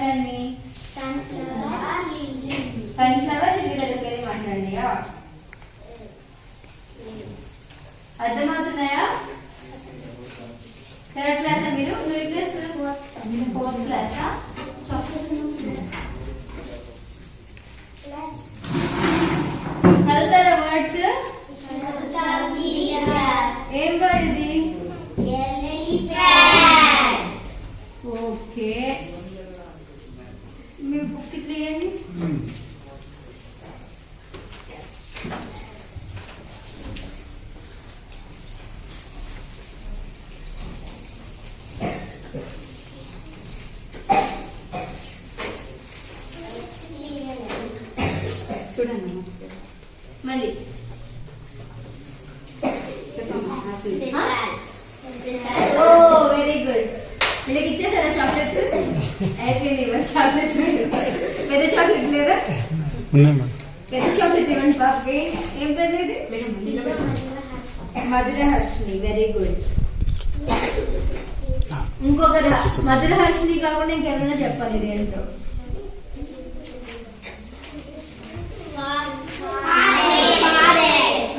మాట్లాడండి. Sunflower lily దగ్గరికి వెళ్ళి మాట్లాడండి అర్థమవుతున్నాయా? థర్డ్ క్లాసా మీరు? మీ క్లాస్? ఫోర్త్ క్లాసా? మీ బుక్ తీయండి చూడండి మళ్ళీ. ఓ వెరీ గుడ్ వీళ్ళకి ఇచ్చేసారా చాక్లెట్స్ అయిపోయింది ఇవ్వండి చాక్లెట్ ఉన్నాయి మేడం. పెద్ద చాక్లెట్ ఏం మధుర హర్షిణి వెరీ గుడ్ ఇంకొక మధుర హర్షిణి కాకుండా ఇంకెవరైనా చెప్పాలి ఇదేంటో ఏంటో?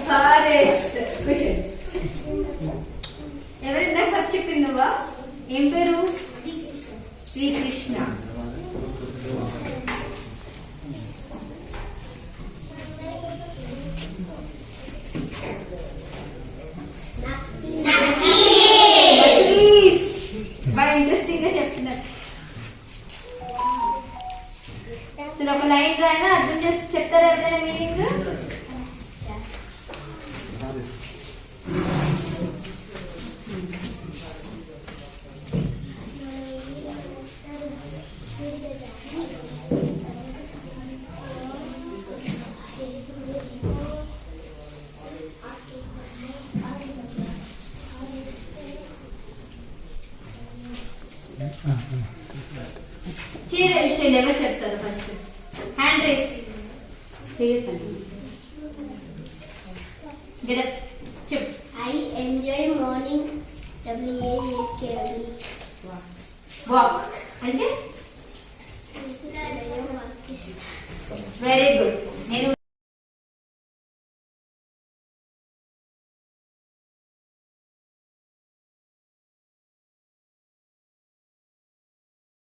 ఫారెస్ట్. క్వశ్చన్ ఎవరు ఫస్ట్ చెప్పింది నువ్వా? ఏం పేరు? శ్రీకృష్ణ. ఇంట్రెస్టింగ్గా చెప్తున్నారు. అసలు ఒక లైన్ రాయినా అర్థం చేసి చెప్తారా ఎవరైనా మీనింగ్? చీర విషయం ఎవరు చెప్తారు ఫస్ట్ హ్యాండ్ రేస్ చెప్పు I enjoy morning. W A K W. Walk అంటే? వెరీ గుడ్ నేను